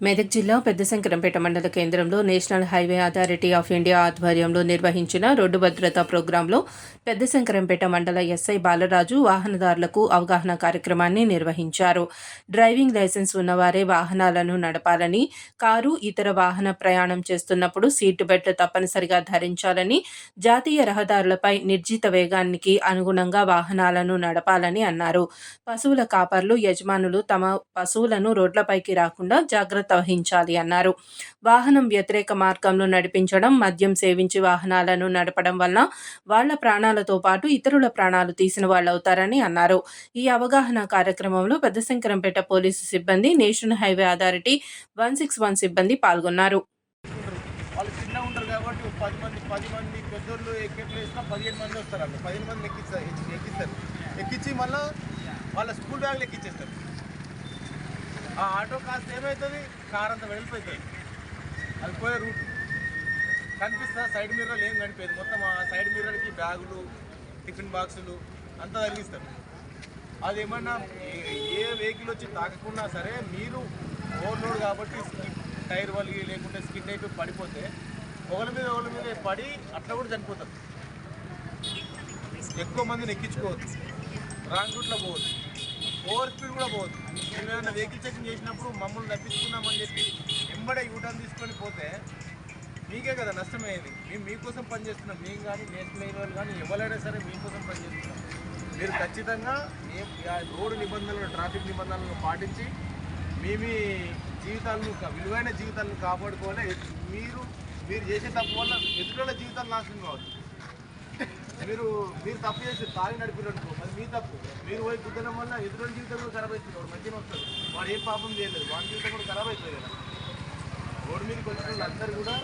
మెదక్ జిల్లా పెద్దశంకరంపేట మండల కేంద్రంలో national highway authority of India ఆధ్వర్యంలో నిర్వహించిన రోడ్డు భద్రతా ప్రోగ్రాంలో పెద్ద శంకరంపేట మండల ఎస్ఐ బాలరాజు వాహనదారులకు అవగాహన కార్యక్రమాన్ని నిర్వహించారు. డ్రైవింగ్ లైసెన్స్ ఉన్నవారే వాహనాలను నడపాలని కారు ఇతర వాహన ప్రయాణం చేస్తున్నప్పుడు సీటు బెల్ట్ తప్పనిసరిగా ధరించాలని జాతీయ రహదారులపై నిర్జిత వేగానికి అనుగుణంగా వాహనాలను నడపాలని అన్నారు. పశువుల కాపర్లు యజమానులు తమ పశువులను రోడ్లపైకి రాకుండా జాగ్రత్త వహించాలి అన్నారు. వాహనం వ్యతిరేక మార్గంలో నడిపించడం మద్యం సేవించి వాహనాలను నడపడం వలన వాళ్ళ ప్రాణాలతో పాటు ఇతరుల ప్రాణాలు తీసిన వాళ్ళు అవుతారని అన్నారు. ఈ అవగాహన కార్యక్రమంలో పెద్దశంకరంపేట పోలీసు సిబ్బంది national highway authority one six one సిబ్బంది పాల్గొన్నారు. వాళ్ళు చిన్నగా ఉంటారు కాబట్టి పది మంది పది మంది పెద్దోళ్ళు ఎక్కే ప్లేస్లో పదిహేను మంది వస్తారు వాళ్ళు పదిహేను మంది ఎక్కిస్తారు ఎక్కిస్తారు. ఎక్కించి మళ్ళీ వాళ్ళ స్కూల్ బ్యాగ్లు ఎక్కించేస్తారు ఆ ఆటో కాస్త ఏమవుతుంది కార్ అంతా వెళ్ళిపోతుంది అది పోయే రూట్. కనిపిస్తా సైడ్ మిర్రర్లు ఏం కనిపించదు మొత్తం బ్యాగులు టిఫిన్ బాక్సులు అంతా తగిలిస్తారు అది ఏ- వెహికల్ వచ్చి తాకకుండా సరే మీరు ఓవర్లోడ్ కాబట్టి టైర్ వలిగి లేకుంటే స్కిన్ అయిపోయి పడిపోతే ఒకరి మీద ఒకరి మీద పడి అట్లా కూడా చనిపోతారు. ఎక్కువ మందిని ఎక్కించుకోవద్దు. రాంగ్ రూట్లో పోవద్దు. ఓవర్ స్పీడ్ కూడా పోవద్దు. మేము ఏమైనా వెహికల్ చెకింగ్ చేసినప్పుడు మమ్మల్ని తప్పించుకున్నామని చెప్పి వెంబడే యూటర్న్ తీసుకొని పోతే మీకే కదా నష్టమయ్యేది. మేము మీకోసం పనిచేస్తున్నాం. మేము కానీ నేషనల్ హైవే కానీ ఎవరైనా సరే మీకోసం పనిచేస్తున్నాం. మీరు ఖచ్చితంగా ఏ రోడ్డు నిబంధనలు ట్రాఫిక్ నిబంధనలను పాటించి మీ మీ జీవితాలను విలువైన జీవితాలను కాపాడుకోవాలి. మీరు మీరు చేసే తప్పు వల్ల ఎదుటిలో జీవితాలు నాశనం కావచ్చు. మీరు మీరు తప్పు చేసి తాగి నడిపినట్టు అది మీ తప్పు. మీరు పోయి కుదరడం వల్ల ఎదుటి జీవితం కూడా ఖరాబ్ అవుతుంది వాడు మంచిగా వస్తాడు. వాడు ఏం పాపం చేయలేదు. వాడి జీవితం కూడా ఖరాబ్ అవుతుంది కదా. రోడ్డు మీదకి వచ్చిన వాళ్ళందరూ కూడా